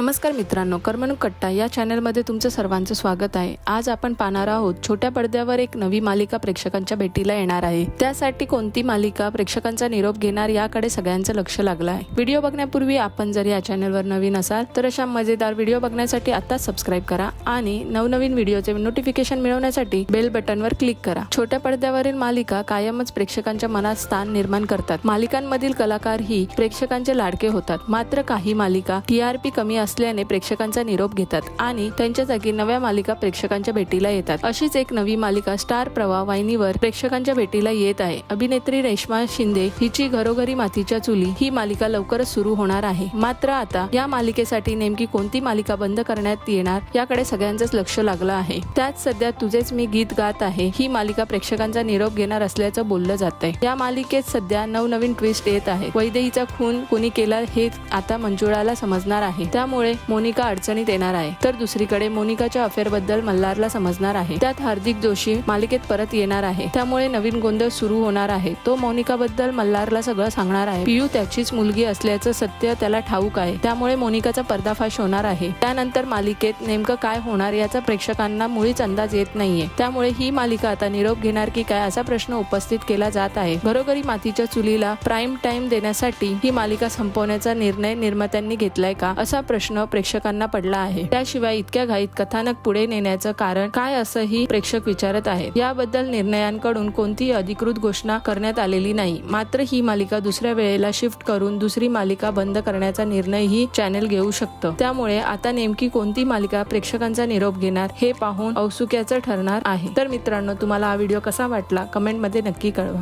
नमस्कार मित्रांनो करमणूक कट्टा या चॅनलमध्ये तुमचं सर्वांचं स्वागत आहे. आज आपण पाहणार आहोत छोट्या पडद्यावर एक नवी मालिका प्रेक्षकांच्या भेटीला येणार आहे. त्यासाठी कोणती मालिका प्रेक्षकांचा निरोप घेणार याकडे सगळ्यांचं लक्ष लागलं आहे. व्हिडिओ बघण्यापूर्वी आपण जर या चॅनलवर नवीन असाल तर अशा मजेदार व्हिडिओ बघण्यासाठी आताच सबस्क्राईब करा आणि नवनवीन व्हिडिओचे नोटिफिकेशन मिळवण्यासाठी बेल बटनवर क्लिक करा. छोट्या पडद्यावरील मालिका कायमच प्रेक्षकांच्या मनात स्थान निर्माण करतात. मालिकांमधील कलाकार ही प्रेक्षकांचे लाडके होतात. मात्र काही मालिका टीआरपी कमी असल्याने प्रेक्षकांचा निरोप घेतात आणि त्यांच्या जागी नव्या मालिका प्रेक्षकांच्या भेटीला येतात. अशीच एक नवी मालिका स्टार प्रवाह वाहिनीवर प्रेक्षकांच्या भेटीला येत आहे. अभिनेत्री रेश्मा शिंदे हिची घरोघरी मातीच्या चुली ही मालिका लवकरच सुरू होणार आहे. मात्र आता या मालिकेसाठी नेमकी कोणती मालिका बंद करण्यात येणार याकडे सगळ्यांचंच लक्ष लागलं आहे. त्यात सध्या तुझेच मी गीत गात आहे ही मालिका प्रेक्षकांचा निरोप घेणार असल्याचं बोललं जात आहे या मालिकेत सध्या नवनवीन ट्विस्ट येत आहे. वैदेहीचा खून कोणी केला हे आता मंजुळाला समजणार आहे. त्यामुळे मोनिका अडचणीत येणार आहे. तर दुसरीकडे मोनिकाच्या अफेअरबद्दल मल्हारला समजणार आहे. त्यात हार्दिक जोशी मालिकेत परत येणार आहे. त्यामुळे नवीन गोंधळ सुरू होणार आहे. तो मोनिका बद्दल मल्हारला सगळं सांगणार आहे. पियू त्याचीच मुलगी असल्याचं सत्य त्याला ठाऊक आहे. त्यामुळे मोनिकाचा पर्दाफाश होणार आहे. त्यानंतर मालिकेत नेमकं काय होणार याचा प्रेक्षकांना मुळीच अंदाज येत नाहीये. त्यामुळे ही मालिका आता निरोप घेणार की काय असा प्रश्न उपस्थित केला जात आहे. घरोघरी मातीच्या चुलीला प्राईम टाइम देण्यासाठी ही मालिका संपवण्याचा निर्णय निर्मात्यांनी घेतलाय का? असा प्रश्न प्रेक्षकांना पडला आहे. त्याशिवाय इतक्या घाईत कथानक पुढे नेण्याचं कारण काय असंही प्रेक्षक विचारत आहेत. याबद्दल निर्णयांकडून कोणतीही अधिकृत घोषणा करण्यात आलेली नाही. मात्र ही मालिका दुसऱ्या वेळेला शिफ्ट करून दुसरी मालिका बंद करण्याचा निर्णयही चॅनेल घेऊ शकतं. त्यामुळे आता नेमकी कोणती मालिका प्रेक्षकांचा निरोप घेणार हे पाहून औत्सुक्याचं ठरणार आहे. तर मित्रांनो तुम्हाला हा व्हिडिओ कसा वाटला? कमेंटमध्ये नक्की कळवा.